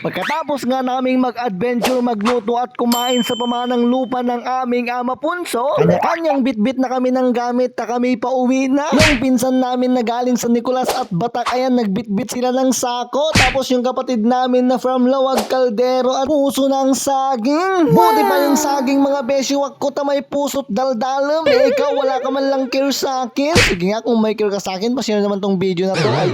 Pagkatapos nga naming mag-adventure, magluto at kumain sa pamanang lupa ng aming ama Punso, kanya-kanyang bitbit na kami ng gamit na kami pauwi na. Yung pinsan namin na galing sa Nicolas at Batak, ayan, nagbitbit sila ng sako. Tapos yung kapatid namin na from Lawag Caldero at puso ng saging. Buti pa yung saging mga beshiwak ko ta may puso't daldalam. Eh, ikaw wala ka man lang care sa akin. Sige nga, kung may care ka sa akin, pasino naman tong video na to. Ay,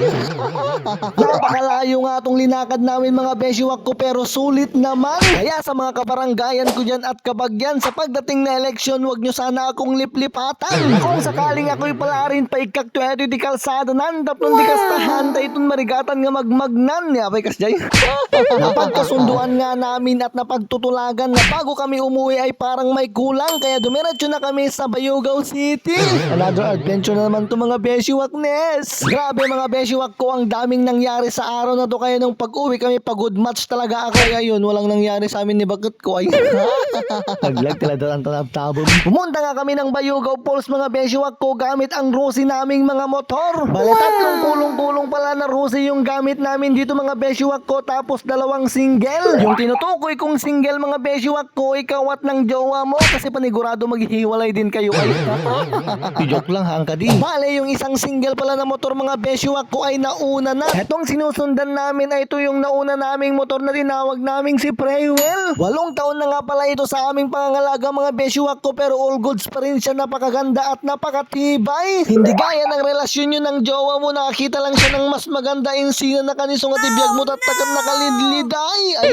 Napakalayo nga itong linakad namin mga beshiwak ko pero sulit naman. Kaya sa mga kabaranggayan ko dyan at kabagyan sa pagdating na eleksyon wag nyo sana akong liplipatan. Kung sakaling ako'y pala rin pa ikak tuwede di kalsada nan tapon di kastahan ta itong marigatan nga magmagnan niya abay kasjay. Napagkasunduan nga namin at napagtutulagan na bago kami umuwi ay parang may kulang kaya dumiretso na kami sa Bayugaw City. Another adventure na naman to mga beshiwakness. Grabe mga beshiwak ko ang daming nangyari sa araw na to kaya nung pag-uwi kami pagod match talaga ako kaya yun walang nangyari sa amin ni Bagot ko ay Naglag talaga ang tanab-tabom. Pumunta nga kami ng Bayugaw Falls mga beshiwak ko gamit ang Rusi naming mga motor. Bale tatlong kulong-kulong pala na Rusi yung gamit namin dito mga beshiwak ko tapos dalawang single. Yung tinutukoy kong single mga beshiwak ko ikaw at ng jowa mo kasi panigurado maghihiwalay din kayo ay. Joke lang hang kadi. Bale yung isang single pala na motor mga beshiwak ko ay nauna na. Etong sinusundan namin ay ito yung nauna naming motor na tinawag naming si Praywell. Walong taon na nga pala ito sa aming pangangalaga mga beshiwak ko pero all goods pa rin siya napakaganda at napakatibay. Hindi gaya ng relasyon nyo ng jowa mo nakakita lang siya ng mas maganda insina na kanisong at ibiyag mo tatakam nakalidliday. Ay.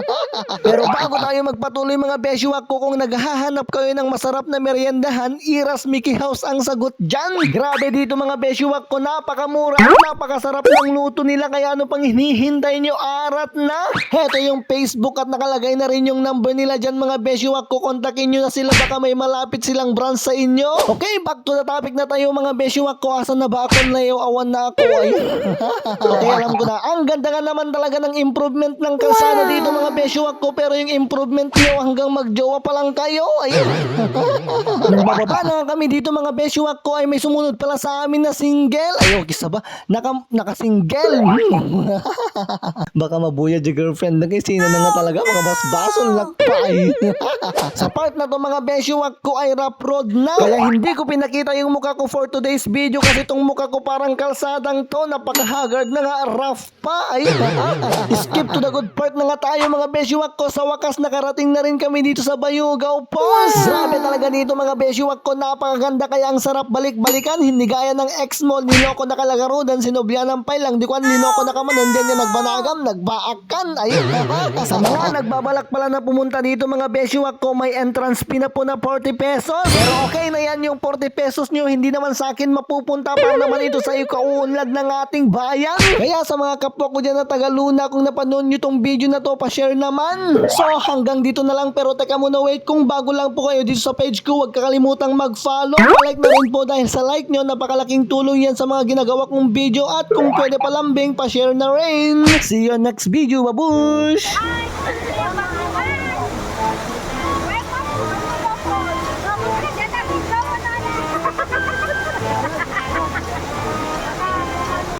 pero bago tayo magpatuloy mga beshiwak ko kung naghahanap kayo ng masarap na meriendahan, Iras Mickey House ang sagot dyan. Grabe dito mga beshiwak ko, napakamura, napakasarap ng luto nila kaya ano pang hinihintay nyo arat na. Heto yung Facebook at nakalagay na rin yung number nila dyan mga beshiwak ko, kontakin nyo na sila baka may malapit silang branch sa inyo. Okay, back to the topic na tayo mga beshiwak ko, asan na ba ako na awan na ako ay. okay, alam ko na, ang ganda nga naman talaga ng improvement ng kalsada dito mga beshiwak ko pero yung improvement nyo hanggang magjowa pa lang kayo ay. Nung bababa na kami dito mga beshiwak ko ay may sumunod pala sa amin na single. Ay, okay ba? Naka, naka-single. Baka mabuya di girlfriend na kay sino na nga talaga mga basbasol nagpay. sa part na to mga beshiwak ko ay rough road na. Kaya hindi ko pinakita yung mukha ko for today's video kasi tong mukha ko parang kalsadang to. Napaka-haggard na nga rough pa. Ay, skip to the good part na nga tayo mga beshiwak ko. Sa wakas nakarating na rin kami dito sa Bayugaw Falls. Grabe talaga dito mga beshiwak ko. Napakaganda kaya ang sarap balik-balikan. Hindi gaya ng ex mo. Niloko na kalagarudan. Sinobya ng pailang. Di ko ang linoko na kamanan. Diyan niya nagbanagam. Nagbaakan. Ay, sa mga nagbabalak pala na pumunta dito mga beshiwak ko. May entrance fee na po na 40 pesos. Pero okay na yan yung 40 pesos nyo. Hindi naman sa akin mapupunta para naman ito sa iyo kauunlad ng ating bayan. Kaya sa mga kapwa ko dyan na tagaluna kung napanood nyo tong video na to, pa-share naman. So hanggang dito na lang pero teka muna wait kung bago lang po kayo dito sa page ko, huwag kakalimutang mag-follow. Like na rin po dahil sa like nyo, napakalaking tulong yan sa mga ginagawa kong video at kung pwede palambing, pa-share na rin. See you next video, babush!